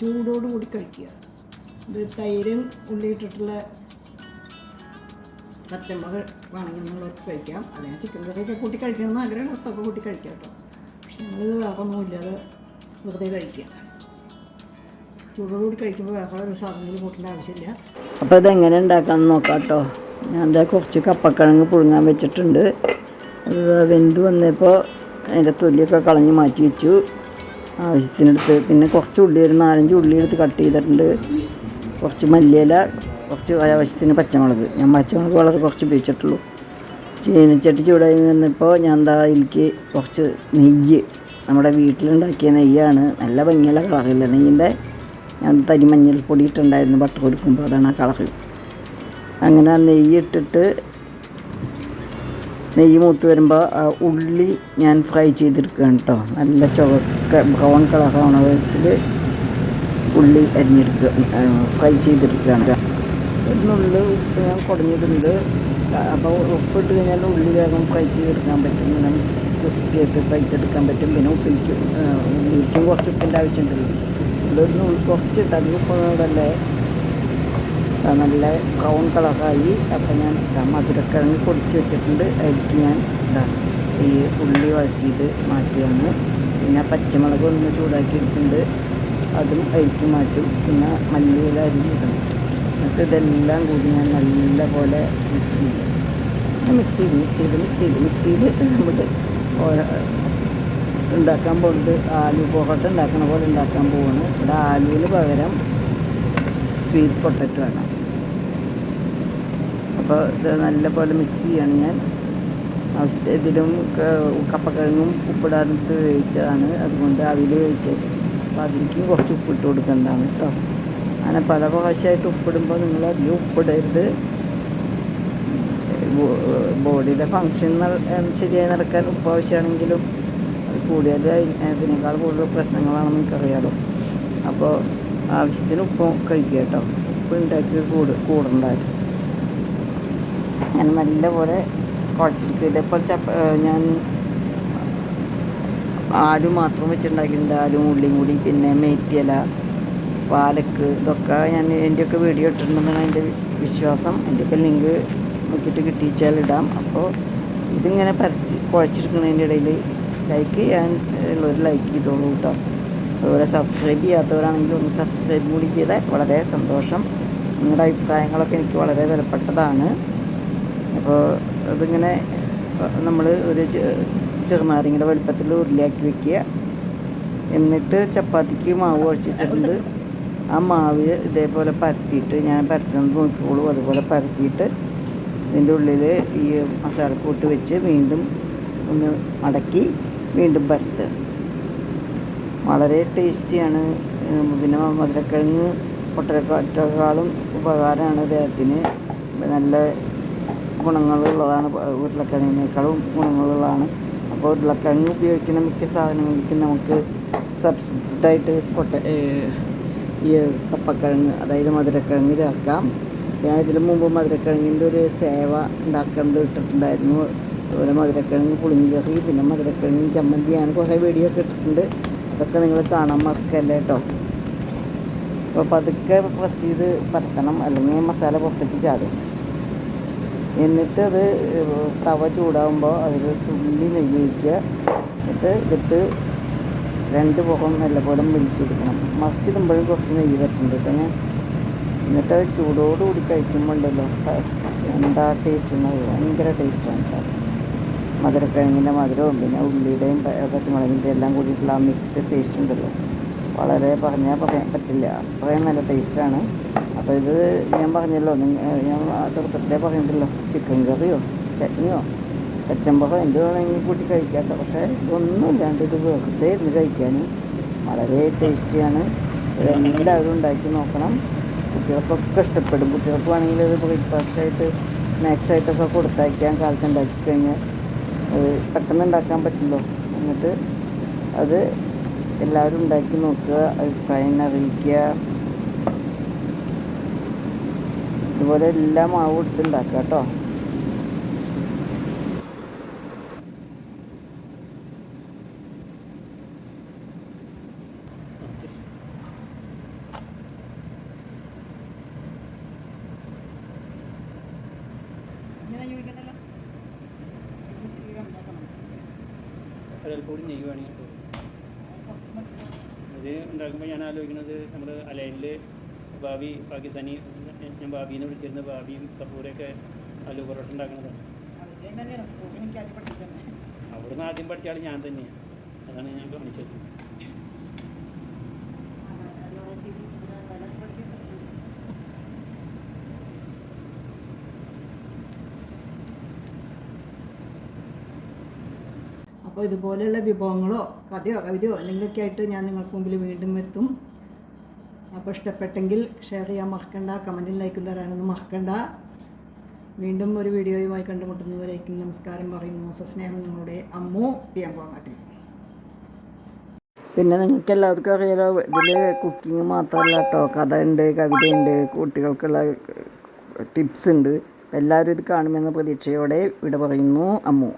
ചൂടോട് കൂടി കഴിക്കുക. ഇത് തൈരും ഉള്ളിയിട്ടിട്ടുള്ള പച്ചമുളക് വേണമെങ്കിൽ നിങ്ങളൊക്കെ കഴിക്കാം. അല്ലെങ്കിൽ ചിക്കൻ കറിയൊക്കെ കൂട്ടി കഴിക്കണമെന്ന് ആഗ്രഹമുള്ളതൊക്കെ കൂട്ടി കഴിക്കാം കേട്ടോ. പക്ഷെ ഞങ്ങൾ വേറൊന്നും ഇല്ലാതെ വെറുതെ കഴിക്കുക. ചൂടോടുകൂടി കഴിക്കുമ്പോൾ വേറെ ഒരു സാധനങ്ങൾ കൂട്ടേണ്ട ആവശ്യമില്ല. അപ്പോൾ ഇതെങ്ങനെ ഉണ്ടാക്കാമെന്ന് നോക്കാം കേട്ടോ ഞാൻ എന്താ കുറച്ച് കപ്പക്കിഴങ്ങ് പുഴുങ്ങാൻ വെച്ചിട്ടുണ്ട്. അത് വെന്ത് വന്നപ്പോൾ അതിന്റെ തൊലിയൊക്കെ കളഞ്ഞ് മാറ്റി വെച്ചു. ആവശ്യത്തിനെടുത്ത് പിന്നെ കുറച്ച് ഉള്ളി ഒരു നാലഞ്ച് ഉള്ളി എടുത്ത് കട്ട് ചെയ്തിട്ടുണ്ട്. കുറച്ച് മല്ലിയില കുറച്ച് ആവശ്യത്തിന് പച്ചമുളക്. ഞാൻ പച്ചമുളക് വളരെ കുറച്ച് ഉപയോഗിച്ചിട്ടുള്ളൂ. ചീനച്ചട്ടി ചൂടായി വന്നപ്പോൾ ഞാൻ എന്താ എനിക്ക് കുറച്ച് നെയ്യ് നമ്മുടെ വീട്ടിലുണ്ടാക്കിയ നെയ്യാണ്. നല്ല ഭംഗിയുള്ള കളറില്ല നെയ്യിന്റെ? ഞാൻ തരി മഞ്ഞൾപ്പൊടി ഇട്ടുണ്ടായിരുന്നു ബട്ടർ കൊടുക്കുമ്പോൾ അതാണ് ആ കളർ അങ്ങനെ നെയ്യ് ഇട്ടിട്ട് നെയ്യ് മൂത്ത് വരുമ്പോൾ ആ ഉള്ളി ഞാൻ ഫ്രൈ ചെയ്തെടുക്കുകയാണ് കേട്ടോ നല്ല ചുവക്ക ബ്രൗൺ കളറാവണ വിധത്തിൽ ഉള്ളി അരിഞ്ഞെടുക്കുക ഫ്രൈ ചെയ്തെടുക്കുകയാണ്. ഒന്നുള്ളിൽ ഉപ്പ് ഞാൻ കുടഞ്ഞിട്ടുണ്ട്. അപ്പോൾ ഉപ്പിട്ട് കഴിഞ്ഞാൽ ഉള്ളി വേഗം ഫ്രൈ ചെയ്തെടുക്കാൻ പറ്റും. ഇങ്ങനെ ക്രിസ്പി ആയിട്ട് ഫ്രൈ ചെയ്തെടുക്കാൻ പറ്റും. പിന്നെ ഉപ്പിരിക്കും ഉള്ളിക്കും കുറച്ച് ഉപ്പിന്റെ ആവശ്യമുണ്ടല്ലോ. ഉള്ളൊരു ഉള്ളി കുറച്ചിട്ട് അധികം ഉപ്പിനോടല്ലേ ആ, നല്ല ബ്രൗൺ കളറായി. അപ്പോൾ ഞാൻ മധുരക്കിഴങ്ങ് പൊടിച്ച് വെച്ചിട്ടുണ്ട്. അതിലേക്ക് ഞാൻ ഇതാ ഈ ഉള്ളി വഴറ്റിയത് മാറ്റിയാണ് പിന്നെ പച്ചമുളക് ഒന്ന് ചൂടാക്കി എടുക്കുന്നുണ്ട് അതും അതിലേക്ക് മാറ്റും. പിന്നെ മല്ലിയില അരിഞ്ഞിടും. എന്നിട്ട് ഇതെല്ലാം കൂടി ഞാൻ നല്ലപോലെ മിക്സ് ചെയ്യും. മിക്സ് ചെയ്ത് മിക്സ് ചെയ്ത് മിക്സ് ചെയ്ത് മിക്സ് ചെയ്ത് നമ്മൾ ഉണ്ടാക്കാൻ പോകുന്നത് ആലു പൊറോട്ട ഉണ്ടാക്കണ പോലെ ഉണ്ടാക്കാൻ പോവാണ്. ഇവിടെ ആലുവിന് പകരം സ്വീറ്റ് പൊട്ടറ്റോ ആണ്. അപ്പോൾ ഇത് നല്ലപോലെ മിക്സ് ചെയ്യാണ് ഞാൻ. അവസ്ഥ ഇതിലും കപ്പക്കിഴങ്ങും ഉപ്പിടാനിട്ട് വേവിച്ചതാണ്. അതുകൊണ്ട് അവിൽ വേവിച്ചത്. അപ്പോൾ അതിലേക്കും കുറച്ച് ഉപ്പിട്ട് കൊടുക്കുന്നതാണ് കേട്ടോ അങ്ങനെ പല പ്രാവശ്യമായിട്ട് ഉപ്പിടുമ്പോൾ നിങ്ങൾ അധികം ഉപ്പിടരുത്. ബോഡിയുടെ ഫങ്ഷൻ ശരിയായി നടക്കാൻ ഉപ്പ് ആവശ്യമാണെങ്കിലും അത് കൂടിയാൽ അതി- അതിനേക്കാൾ കൂടുതൽ പ്രശ്നങ്ങളാണെന്ന് എനിക്കറിയാലോ. അപ്പോൾ ആവശ്യത്തിന് ഉപ്പ് കഴിക്കുക കേട്ടോ. ഉപ്പ് ഉണ്ടാക്കി കൂട് കൂടുണ്ടായിരുന്നു ഞാൻ നല്ലപോലെ കുഴച്ചെടുക്കുക. ഇതേപോലെ ചപ്പ ഞാൻ ആലു മാത്രം വെച്ചിട്ടുണ്ടാക്കിയിട്ടുണ്ട് ആലും ഉള്ളിയും കൂടി പിന്നെ മേത്തിയില പാലക്ക് ഇതൊക്കെ ഞാൻ എന്റെയൊക്കെ വീഡിയോ ഇട്ടിട്ടുണ്ടെന്നാണ് എന്റെ വിശ്വാസം. എന്റെയൊക്കെ ലിങ്ക് നോക്കിയിട്ട് കിട്ടിയിച്ചാൽ ഇടാം. അപ്പോൾ ഇതിങ്ങനെ പരത്തി കുഴച്ചെടുക്കുന്നതിന്റെ ഇടയിൽ ലൈക്ക് ചെയ്യാൻ ഉള്ളവർ ലൈക്ക് ചെയ്തോളൂ കേട്ടോ. അതുപോലെ സബ്സ്ക്രൈബ് ചെയ്യാത്തവരാണെങ്കിൽ ഒന്ന് സബ്സ്ക്രൈബ് കൂടി ചെയ്താൽ വളരെ സന്തോഷം. നിങ്ങളുടെ അഭിപ്രായങ്ങളൊക്കെ എനിക്ക് വളരെ വിലപ്പെട്ടതാണ്. അപ്പോൾ അതിങ്ങനെ നമ്മൾ ഒരു ചെറുനാരങ്ങയുടെ വലുപ്പത്തിൽ ഉരുളിയാക്കി വെക്കുക. എന്നിട്ട് ചപ്പാത്തിക്ക് മാവ് കുഴച്ച് വെച്ചിട്ടുണ്ട്. ആ മാവ് ഇതേപോലെ പരത്തിയിട്ട് ഞാൻ പരത്തുന്നത് നോക്കിക്കോളൂ. അതുപോലെ പരത്തിയിട്ട് ഇതിന്റെ ഉള്ളിൽ ഈ മസാലക്കൂട്ട് വെച്ച് വീണ്ടും ഒന്ന് മടക്കി വീണ്ടും പരത്തുക വളരെ ടേസ്റ്റിയാണ്. പിന്നെ മധുരക്കിഴങ്ങ് പൊട്ടരക്കാളും ഉപകാരമാണ് ദേഹത്തിന് നല്ല ഗുണങ്ങളുള്ളതാണ്. ഉരുളക്കിഴങ്ങിനേക്കാളും ഗുണങ്ങളുള്ളതാണ്. അപ്പോൾ ഉരുളക്കിഴങ്ങ് ഉപയോഗിക്കുന്ന മിക്ക സാധനങ്ങൾക്കും നമുക്ക് സബ്സ്റ്റിറ്റ്യൂട്ടായിട്ട് പൊട്ട ഈ കപ്പക്കിഴങ്ങ് അതായത് മധുരക്കിഴങ്ങ് ചേർക്കാം. ഞാൻ ഇതിന് മുമ്പ് മധുരക്കിഴങ്ങിന്റെ ഒരു സേവ ഉണ്ടാക്കുന്നത് ഇട്ടിട്ടുണ്ടായിരുന്നു. അതുപോലെ മധുരക്കിഴങ്ങ് പുളിങ്കറി പിന്നെ മധുരക്കിഴങ്ങ് ചമ്മന്തി ഞാൻ കുറേ വീഡിയോ ഒക്കെ ഇട്ടിട്ടുണ്ട്. അതൊക്കെ നിങ്ങൾ കാണാൻ മറക്കല്ലേ കേട്ടോ. അപ്പോൾ പതുക്കെ പ്രസ് ചെയ്ത് പരത്തണം. അല്ലെങ്കിൽ മസാല പുറത്തേക്ക് ചാടും. എന്നിട്ട് അത് തവ ചൂടാകുമ്പോൾ അതിൽ തുള്ളി നെയ്യ് ഒഴിക്കുക. എന്നിട്ട് ഇതിട്ട് രണ്ട് പുറം നല്ലപോലെ വലിച്ചെടുക്കണം മറിച്ചിടുമ്പോഴും കുറച്ച് നെയ്യ് പറ്റുന്നുണ്ട് കേട്ടോ ഞാൻ. എന്നിട്ട് അത് ചൂടോടുകൂടി കഴിക്കുമ്പോണ്ടല്ലോ എന്താ ടേസ്റ്റ് എന്ന് പറയുക ഭയങ്കര ടേസ്റ്റാണ് കേട്ടോ. മധുരക്കിഴങ്ങിന്റെ മധുരവും പിന്നെ ഉള്ളിയുടെയും പച്ചമുളകിന്റെ എല്ലാം കൂടിയിട്ടുള്ള ആ മിക്സ് ടേസ്റ്റ് ഉണ്ടല്ലോ. വളരെ പറഞ്ഞാൽ പറയാൻ പറ്റില്ല. അത്രയും നല്ല ടേസ്റ്റാണ് അപ്പോൾ ഇത് ഞാൻ പറഞ്ഞല്ലോ ഞാൻ തുടക്കത്തിലേ പറഞ്ഞിട്ടല്ലോ ചിക്കൻ കറിയോ ചട്നിയോ? കച്ചമ്പറോ എന്ത് വേണമെങ്കിലും കൂട്ടി കഴിക്കാം പക്ഷേ ഇതൊന്നുമില്ലാണ്ട് ഇത് വെറുതെ ഇരുന്ന് കഴിക്കാനും വളരെ ടേസ്റ്റിയാണ്. ഇതെല്ലാവരും ഉണ്ടാക്കി നോക്കണം. കുട്ടികൾക്കൊക്കെ ഇഷ്ടപ്പെടും. കുട്ടികൾക്ക് വേണമെങ്കിൽ ഇത് സ്നാക്സ് ആയിട്ടൊക്കെ കൊടുത്തയക്കാൻ കാലത്ത് ഉണ്ടാക്കി കഴിഞ്ഞാൽ അത് പെട്ടെന്ന് ഉണ്ടാക്കാൻ പറ്റുമല്ലോ എന്നിട്ട് അത് എല്ലാവരും ഉണ്ടാക്കി നോക്കുക അഭിപ്രായം അറിയിക്കുക. ഇതുപോലെ എല്ലാ മാവും എടുത്ത് ഉണ്ടാക്കുക കേട്ടോ. ഒരൽപ്പം കൂടി ചെയ്യുവാണെങ്കിൽ ഇത് ഉണ്ടാക്കുമ്പോൾ ഞാൻ ആലോചിക്കുന്നത് നമ്മൾ അലൈനിൽ ഭാവി പാകിസ്ഥാനി ഞാൻ ഭാവിന്ന് വിളിച്ചിരുന്ന ഭാവിയും സപ്പൂരൊക്കെ ആലു പൊറോട്ട ഉണ്ടാക്കുന്നതാണ് അവിടുന്ന് ആദ്യം പഠിച്ച ആൾ ഞാൻ തന്നെയാണ് അതാണ് ഞാൻ ഗമനിച്ചത്. അപ്പോൾ ഇതുപോലെയുള്ള വിഭവങ്ങളോ കഥയോ കവിതയോ എന്തെങ്കിലുമൊക്കെ ആയിട്ട് ഞാൻ നിങ്ങൾക്ക് മുമ്പിൽ വീണ്ടും എത്തും. അപ്പോൾ ഇഷ്ടപ്പെട്ടെങ്കിൽ ഷെയർ ചെയ്യാൻ മറക്കണ്ട കമന്റിൽ ലൈക്കും തരാനൊന്നും മറക്കണ്ട. വീണ്ടും ഒരു വീഡിയോയുമായി കണ്ടുമുട്ടുന്നവരേക്കും നമസ്കാരം പറയുന്നു. സസ്നേഹം നിങ്ങളുടെ അമ്മു പി എം കോങ്ങാട്ടിൽ പിന്നെ നിങ്ങൾക്ക് എല്ലാവർക്കും അറിയാലോ ഇതിൽ കുക്കിംഗ് മാത്രമല്ല കേട്ടോ. കഥ ഉണ്ട് കവിതയുണ്ട് കുട്ടികൾക്കുള്ള ടിപ്സ് ഉണ്ട്. എല്ലാവരും ഇത് കാണുമെന്ന പ്രതീക്ഷയോടെ ഇവിടെ പറയുന്നു അമ്മു.